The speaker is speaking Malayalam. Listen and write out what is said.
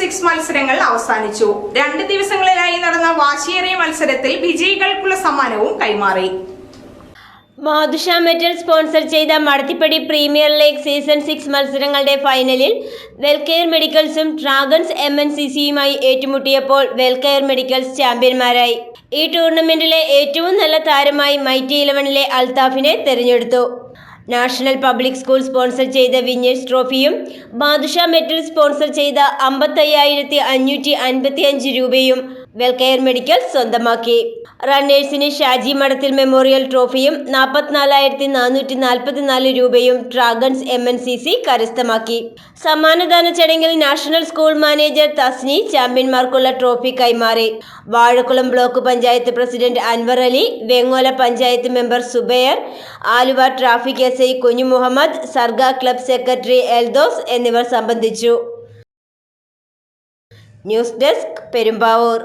സിക്സ് മത്സരങ്ങൾ അവസാനിച്ചു. രണ്ട് ദിവസങ്ങളിലായി നടന്ന വാശിയേറിയ മത്സരത്തിൽ വിജയികൾക്കുള്ള സമ്മാനവും കൈമാറി. മാധുഷ മെറ്റൽ സ്പോൺസർ ചെയ്ത Madathippadi premier league season six മത്സരങ്ങളുടെ ഫൈനലിൽ വെൽകെയർ മെഡിക്കൽസും ഡ്രാഗൺസ് എം എൻ സി സിയുമായി ഏറ്റുമുട്ടിയപ്പോൾ വെൽകെയർ മെഡിക്കൽസ് ചാമ്പ്യന്മാരായി. ഈ ടൂർണമെന്റിലെ ഏറ്റവും നല്ല താരമായി മൈറ്റി ഇലവനിലെ അൽതാഫിനെ തെരഞ്ഞെടുത്തു. നാഷണൽ പബ്ലിക് സ്കൂൾ സ്പോൺസർ ചെയ്ത വിന്നേഴ്സ് ട്രോഫിയും ബാദുഷ മെറ്റൽ സ്പോൺസർ ചെയ്ത അമ്പത്തയ്യായിരത്തി അഞ്ഞൂറ്റി അൻപത്തി അഞ്ച് രൂപയും വെൽകെയർ മെഡിക്കൽ സ്വന്തമാക്കി. റണ്ണേഴ്സിന് ഷാജി മഠത്തിൽ മെമ്മോറിയൽ ട്രോഫിയും നാൽപ്പത്തിനാലായിരത്തി നാനൂറ്റി നാൽപ്പത്തിനാല് രൂപയും dragons M N C C കരസ്ഥമാക്കി. സമ്മാനദാന ചടങ്ങിൽ നാഷണൽ സ്കൂൾ മാനേജർ തസ്നി ചാമ്പ്യന്മാർക്കുള്ള ട്രോഫി കൈമാറി. Vazhakkulam block panchayat president Anwar Ali Vengola panchayat member Subair Aluva traffic S I Kunju Muhammad Sarga club secretary Eldose എന്നിവർ സംബന്ധിച്ചു. News desk Perumbavoor.